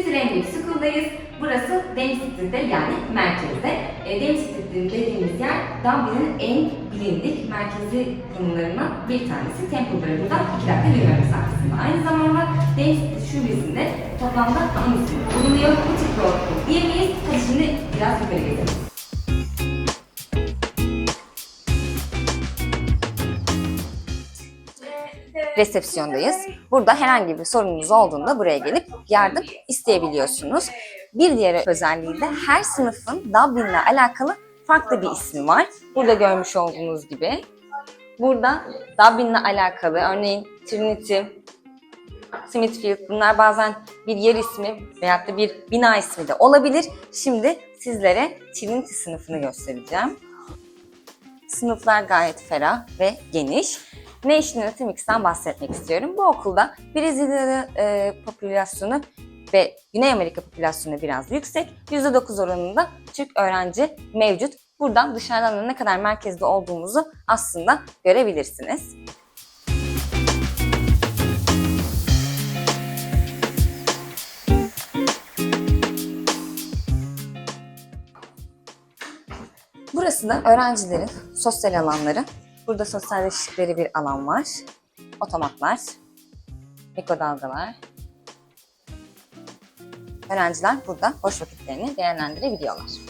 Landing School'dayız. Burası City'de yani merkezde. E, City dediğimiz yer Dublin'in en bilindik merkezi konularından bir tanesi. Temple Bar'ında iki dakika yürüme mesafesinde. Aynı zamanda City şubesinde toplamda 10 isim bulunuyor. Bu tip bir diyemeyiz. Hadi şimdi biraz yukarı gezelim. Resepsiyondayız. Burada herhangi bir sorununuz olduğunda buraya gelip yardım isteyebiliyorsunuz. Bir diğer özelliği de her sınıfın Dublin'le alakalı farklı bir ismi var. Burada görmüş olduğunuz gibi. Burada Dublin'le alakalı örneğin Trinity, Smithfield bunlar bazen bir yer ismi veyahut da bir bina ismi de olabilir. Şimdi sizlere Trinity sınıfını göstereceğim. Sınıflar gayet ferah ve geniş. National Atomic'ten bahsetmek istiyorum. Bu okulda Brezilya e, popülasyonu ve Güney Amerika popülasyonu biraz yüksek. %9 oranında Türk öğrenci mevcut. Buradan dışarıdan da ne kadar merkezde olduğumuzu aslında görebilirsiniz. Burası da öğrencilerin sosyal alanları. Burada sosyalleştikleri bir alan var. Otomatlar, mikrodalgalar. Öğrenciler burada boş vakitlerini değerlendirebiliyorlar.